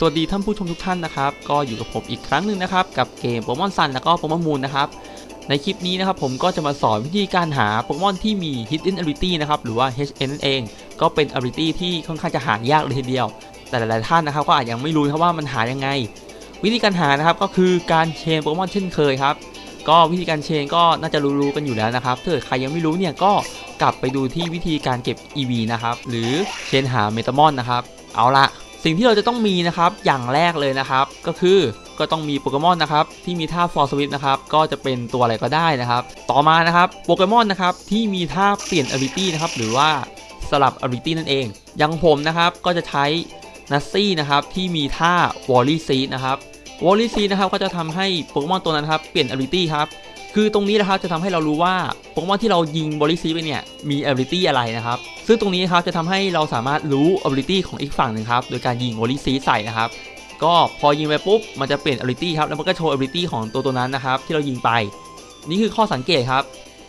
สวัสดีท่านผู้ชมทุกท่านนะครับ ก็อยู่กับผมอีกครั้งหนึ่งนะครับ กับเกมโปเกมอนซันแล้วก็โปเกมอนมูนนะครับ ในคลิปนี้นะครับผมก็จะมาสอนวิธีการหาโปเกมอนที่มี Hidden Ability นะครับหรือว่า HN นั่นเอง ก็เป็น Ability ที่ค่อนข้างจะหายากเลยทีเดียว แต่หลายๆท่านนะครับก็อาจยังไม่รู้นะครับว่ามันหายังไง วิธีการหานะครับก็คือการเชนโปเกมอนเช่นเคยครับก็วิธีการเชนก็น่าจะรู้ๆกันอยู่แล้วนะครับถ้าเกิดใครยังไม่รู้เนี่ยก็กลับไปดูที่วิธีการเก็บ EV นะครับหรือเชนหาเมตามอนนะครับ เอาละ สิ่งที่เราจะต้องมีนะครับอย่างแรกเลยนะครับ ก็คือก็ต้องมีโปเกมอนนะครับที่มีท่าฟอร์สวิตนะครับก็จะเป็นตัวอะไรก็ได้นะครับ ต่อมานะครับโปเกมอนนะครับที่มีท่าเปลี่ยน ability นะครับหรือว่าสลับ ability นั่นเองอย่างผมนะครับก็จะใช้นัสซี่นะครับที่มีท่าวอลลี่ซีนะครับวอลลี่ซีนะครับก็จะทำให้โปเกมอนตัวนั้นครับเปลี่ยน ability ครับ คือตรงนี้นะครับจะทำให้เรารู้ว่าโปเกมอนที่เรายิงวอลลี่ซีไปเนี่ยมี ability อะไรนะครับ ซึ่งตรงนี้นะครับจะทำให้เราสามารถรู้ ability ของอีกฝั่งหนึ่งครับ โดยการยิง volley seed ใส่นะครับ ก็พอยิงไปปุ๊บ มันจะเปลี่ยน ability ครับ แล้วมันก็โชว์ ability ของตัวตัวนั้นนะครับ ที่เรายิงไป นี่คือข้อสังเกตครับ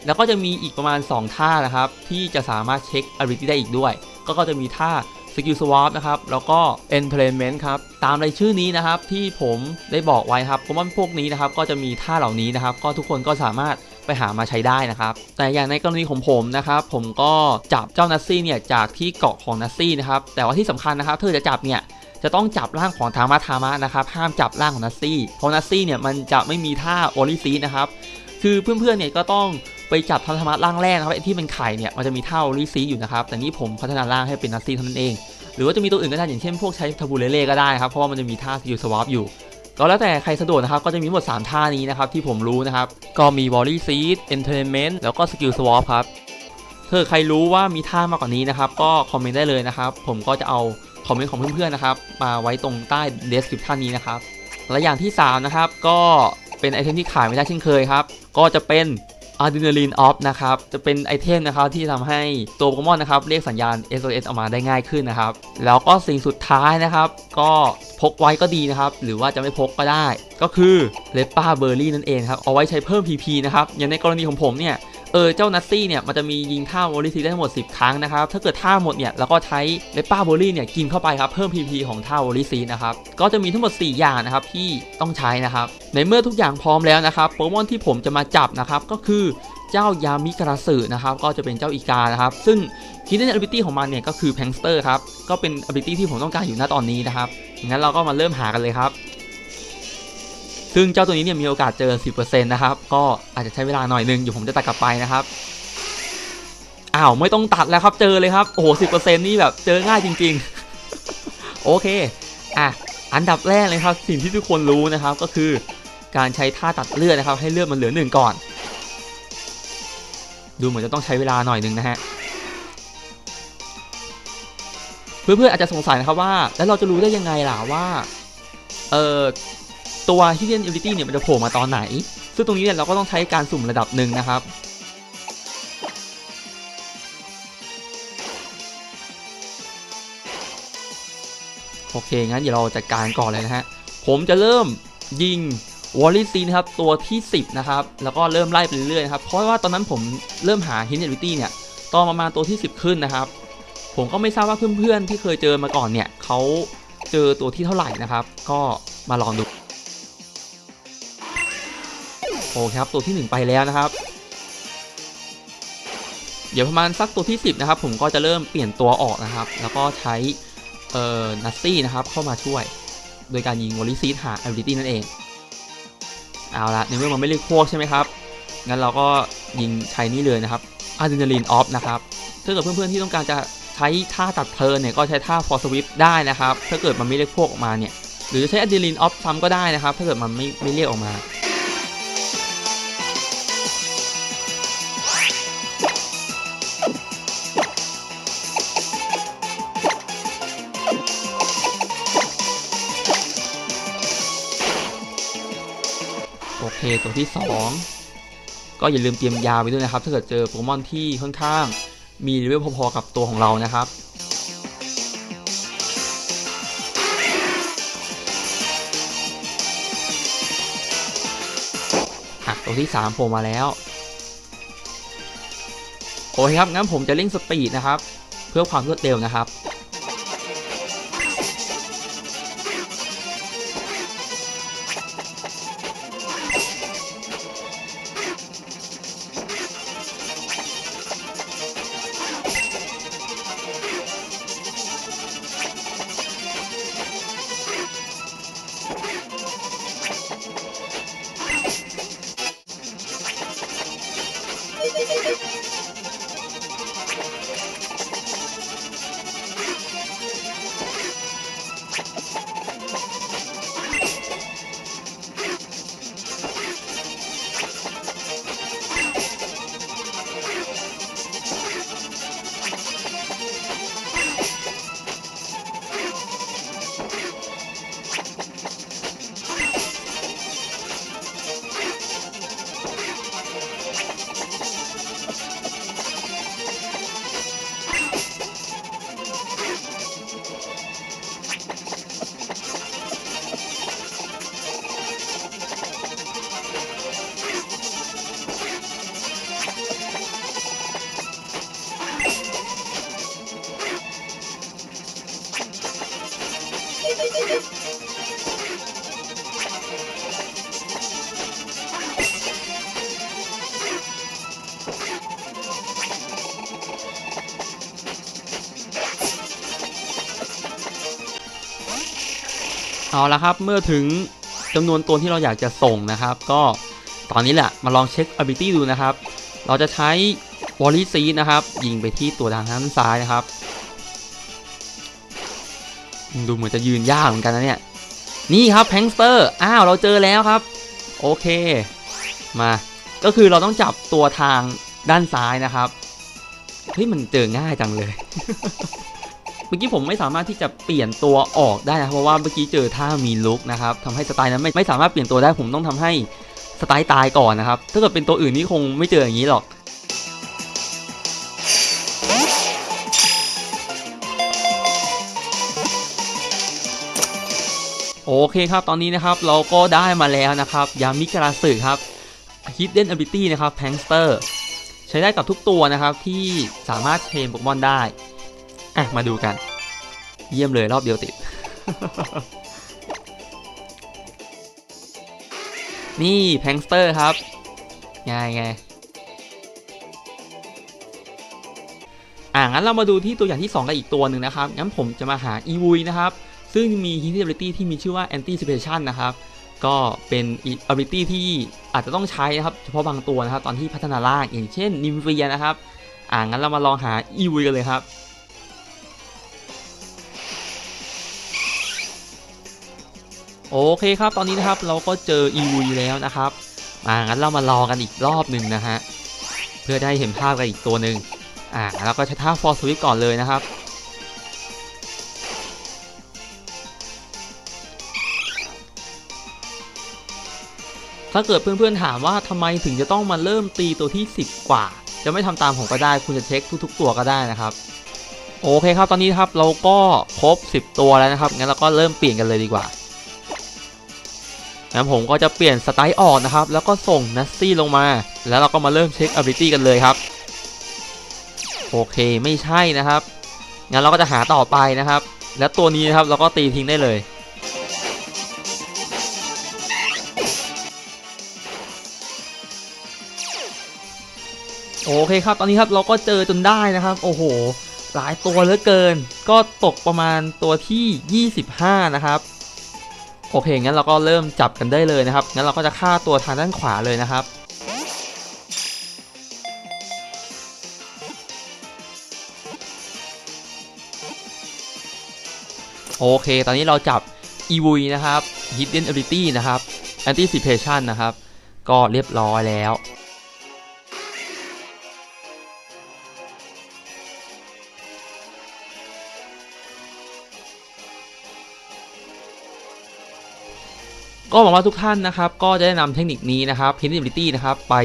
แล้วก็จะมีอีกประมาณ 2 ท่านะครับ ที่จะสามารถเช็ค ability ได้อีกด้วย ก็จะมีท่า skill swap นะครับ แล้วก็ entrainment ครับ ตามรายชื่อนี้นะครับที่ผมได้บอกไว้ครับโปเกมอนพวกนี้นะครับก็จะมีท่าเหล่านี้นะครับ ก็ทุกคนก็สามารถไปหามาใช้ได้นะครับ แต่อย่างในกรณีของผมนะครับ ผมก็จับเจ้านัสซี่เนี่ยจากที่เกาะของนัสซี่นะครับ แต่ว่าที่สำคัญนะครับถ้าเธอจะจับเนี่ยจะต้องจับร่างของทามะทามะนะครับ ห้ามจับร่างของนัสซี่เพราะนัสซี่เนี่ยมันจะไม่มีท่าโอลิซีนะครับ คือเพื่อนๆเนี่ยก็ต้อง ไปจับทามะร่างแรกนะครับไอ้ที่เป็นไข่เนี่ยมันจะมีเท่าลิซีอยู่นะครับแต่นี่ผมพัฒนาร่างให้เป็นนัสซี่เท่านั้นเอง หรือว่าจะมีตัวอื่นก็ได้อย่างเช่นพวกใช้ทาบูเลเล่ก็ได้ครับเพราะว่ามันจะมีท่าสกิลสวอปอยู่ก็แล้วแต่ใครสะดวกนะครับ ก็จะมีหมด 3 ท่านี้นะครับ ที่ผมรู้นะครับ ก็มี Volley Seed Entertainment แล้วก็ Skill Swap ครับถ้าเกิดใครรู้ว่ามีท่ามากกว่านี้นะครับ ก็คอมเมนต์ได้เลยนะครับ ผมก็จะเอาคอมเมนต์ของเพื่อนๆนะครับ มาไว้ตรงใต้ description นี้นะครับและอย่างที่ 3 นะครับ ก็เป็นไอเทมที่ขายไม่ได้เช่นเคยครับ ก็จะเป็น อะดรีนาลีนออฟนะครับจะเป็นไอเทมนะครับที่ทำให้ตัวโปเกมอนนะครับเรียกสัญญาณ SOS ออกมาได้ง่ายขึ้นนะครับ แล้วก็สิ่งสุดท้ายนะครับ ก็พกไว้ก็ดีนะครับ หรือว่าจะไม่พกก็ได้ ก็คือเลปป้าเบอร์รี่นั่นเองครับเอาไว้ใช้เพิ่ม PP นะครับอย่างในกรณีของผมเนี่ย เออเจ้านัตซี่เนี่ยมันจะมียิงท่าวอลลี่ซีได้ทั้งหมด 10 ครั้งนะครับ ถ้าเกิดท่าหมดเนี่ยเราก็ใช้เลป้าโบลี่เนี่ยกินเข้าไปครับเพิ่ม PP ของท่าวอลลี่ซีนะครับก็จะมีทั้งหมด 4 อย่างนะครับที่ต้องใช้นะครับในเมื่อทุกอย่างพร้อมแล้วนะครับโปเกมอนที่ผมจะมาจับนะครับก็คือเจ้ายามิกระสือนะครับก็จะเป็นเจ้าอีกานะครับซึ่ง Hidden Ability ของมันเนี่ยก็คือแพงสเตอร์ครับก็เป็น Ability ที่ผมต้องการอยู่ณตอนนี้นะครับงั้นเราก็มาเริ่มหากันเลยครับ ซึ่งเจ้าตัวนี้เนี่ยมีโอกาสเจอ 10%นะครับ ก็อาจจะใช้เวลาหน่อยนึงอยู่ผมจะตัดกลับไปนะครับ อ้าวไม่ต้องตัดแล้วครับเจอเลยครับ โอ้โห10%นี่แบบเจอง่ายจริง ๆ โอเค อะ อันดับแรกเลยครับ สิ่งที่ทุกคนรู้นะครับก็คือการใช้ท่าตัดเลือดนะครับ ให้เลือดมันเหลือหนึ่งก่อน ดูเหมือนจะต้องใช้เวลาหน่อยนึงนะฮะเพื่อนๆอาจจะสงสัยนะครับว่า แล้วเราจะรู้ได้ยังไงล่ะว่าเอ่อ ตัว Hidden Ability เนี่ยมันจะโผล่มาตอนไหน ซึ่งตรงนี้เนี่ยเราก็ต้องใช้การสุ่มระดับหนึ่งนะครับโอเค งั้นเดี๋ยวเราจัดการก่อนเลยนะฮะ ผมจะเริ่มยิงวอลลี่ซีนะครับ ตัวที่ 10 นะครับ แล้วก็เริ่มไล่ไปเรื่อยๆครับ เพราะว่าตอนนั้นผมเริ่มหา Hidden Ability เนี่ยตอนประมาณตัวที่ 10 ขึ้นนะครับ ผมก็ไม่ทราบว่าเพื่อนๆที่เคยเจอมาก่อนเนี่ยเขาเจอตัวที่เท่าไหร่นะครับ ก็มาลองดู คครับตัวที่ 1 ไปแล้วนะครับ เดี๋ยวประมาณสักตัวที่ 10 นะครับ ผมก็จะเริ่มเปลี่ยนตัวออกนะครับ แล้วก็ใช้เอ่อนัสซี่นะครับเข้ามาช่วย โดยการยิงวอลิซีหา ability นั่นเองเอาละในเมื่อมันไม่เรียกพวกใช่ไหมครับ งั้นเราก็ยิงใช้นี่เลยนะครับ Adrenaline Off นะครับถ้าเกิดเพื่อนๆที่ต้องการจะใช้ท่าตัดเทิร์นเนี่ยก็ใช้ท่า For Swift ได้นะครับ ถ้าเกิดมันไม่เรียกพวกออกมาเนี่ย หรือใช้ Adrenaline Off ซ้ำก็ได้นะครับ ถ้าเกิดมันไม่ไม่เรียกออกมา เคตัวที่ 2 ก็อย่าลืมเตรียมยาไปด้วยนะครับ ถ้าเกิดเจอโปเกมอนที่ค่อนข้างมีเลเวลพอๆกับตัวของเรานะครับอะตัวที่3โผล่มาแล้วโอเคครับงั้นผมจะเร่งสปีดนะครับ เพื่อความรวดเร็วนะครับ เอาละครับ เมื่อถึงจำนวนตัวที่เราอยากจะส่งนะครับ ก็ตอนนี้แหละมาลองเช็ค ability ดูนะครับ เราจะใช้ w a l l y s eed นะครับ ยิงไปที่ตัวทางด้านซ้ายนะครับ ดูเหมือนจะยืนยากเหมือนกันนะเนี่ย นี่ครับแพงสเตอร์ อ้าวเราเจอแล้วครับ โอเค มา ก็คือเราต้องจับตัวทางด้านซ้ายนะครับ เฮ้ยมันเจอง่ายจังเลย เมื่อกี้ผมไม่สามารถที่จะเปลี่ยนตัวออกได้นะเพราะว่าเมื่อกี้เจอท่ามีลุกนะครับทำให้สไตล์นั้นไม่ไม่สามารถเปลี่ยนตัวได้ผมต้องทำให้สไตล์ตายก่อนนะครับ ถ้าเกิดเป็นตัวอื่นนี่คงไม่เจออย่างนี้หรอก โอเคครับตอนนี้นะครับเราก็ได้มาแล้วนะครับยามิกราสึครับ Hidden Ability นะครับ p a n s t e r ใช้ได้กับทุกตัวนะครับที่สามารถเทรนโปเกมอนได้อะมาดูกัน เยี่ยมเลยรอบเดียวติด นี่แพงสเตอร์ครับไงไงอ่างั้นเรามาดูที่ตัวอย่างที่ 2 กันอีกตัวหนึ่งนะครับงั้นผมจะมาหา e v u i นะครับ ซึ่งมี Hidden Ability ที่มีชื่อว่า Anticipation นะครับ ก็เป็น ability ที่อาจจะต้องใช้นะครับ เฉพาะบางตัวนะครับ ตอนที่พัฒนาล่างอย่างเช่นนิมเฟียนะครับ อ่างั้นเรามาลองหา e v u i กันเลยครับโอเคครับ ตอนนี้นะครับเราก็เจอ e v แล้วนะครับอ่างั้นเรามารองกันอีกรอบหนึ่งนะฮะ เพื่อได้เห็นภาพกันอีกตัวหนึ่งอ่าเราก็ใช้ท่า for sweep ก่อนเลยนะครับ ถ้าเกิดเพื่อนๆถามว่าทำไมถึงจะต้องมาเริ่มตีตัวที่ 10 กว่า จะไม่ทำตามผมก็ได้คุณจะเช็คทุก ๆ ตัวก็ได้นะครับ โอเคครับตอนนี้ครับเราก็ครบ 10 ตัวแล้วนะครับงั้นเราก็เริ่มเปลี่ยนกันเลยดีกว่างั้นผมก็จะเปลี่ยนสไตล์ออกนะครับ แล้วก็ส่งนัสซี่ลงมา แล้วเราก็มาเริ่มเช็ค ability กันเลยครับ โอเคไม่ใช่นะครับงั้นเราก็จะหาต่อไปนะครับ แล้วตัวนี้นะครับเราก็ตีทิ้งได้เลย โอเคครับ ตอนนี้ครับเราก็เจอจนได้นะครับ โอ้โห หลายตัวเหลือเกิน ก็ตกประมาณตัวที่ 25 นะครับ โอเค งั้นเราก็เริ่มจับกันได้เลยนะครับ งั้นเราก็จะฆ่าตัวทางด้านขวาเลยนะครับโอเค ตอนนี้เราจับ e v นะครับ Hidden Ability นะครับ Anticipation นะครับ ก็เรียบร้อยแล้ว ก็หวังว่าทุกท่านนะครับก็จะได้นำเทคนิคนี้นะครับ Hidden Ability นะครับไป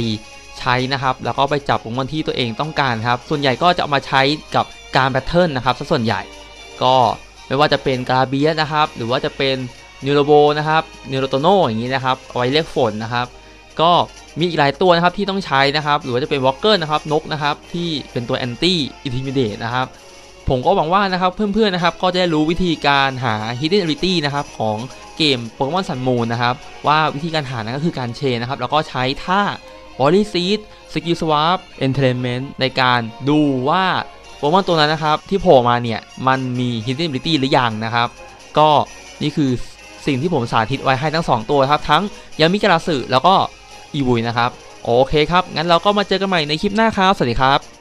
ใช้นะครับแล้วก็ไปจับโปเกมอนที่ตัวเองต้องการครับ ส่วนใหญ่ก็จะเอามาใช้กับการแบทเทิลนนะครับซะส่วนใหญ่ก็ไม่ว่าจะเป็นกาเบียนะครับหรือว่าจะเป็นนิวโรโบนะครับนิวโรโตโนอย่างนี้นะครับเอาไว้เรียกฝนนะครับก็มีอีกหลายตัวนะครับที่ต้องใช้นะครับ หรือว่าจะเป็นวอลเกอร์นะครับนกนะครับที่เป็นตัวแอนตี้อินทิมิเดตนะครับ ผมก็หวังว่านะครับเพื่อนๆนะครับก็จะได้รู้วิธีการหา Hidden Ability นะครับของเกมโปเกมอนสันมูนนะครับว่าวิธีการหานั้นก็คือการเชนนะครับแล้วก็ใช้ท่า b o d y Seed Skill Swap Entrainment ในการดูว่าโปเกมอนตัวนั้นนะครับที่โผล่มาเนี่ยมันมี Hidden Ability หรือยังนะครับ ก็นี่คือสิ่งที่ผมสาธิตไว้ให้ทั้ง 2 ตัวครับ ทั้งยามิการาสึแล้วก็อีวุยนะครับ โอเคครับ งั้นเราก็มาเจอกันใหม่ในคลิปหน้าครับ สวัสดีครับ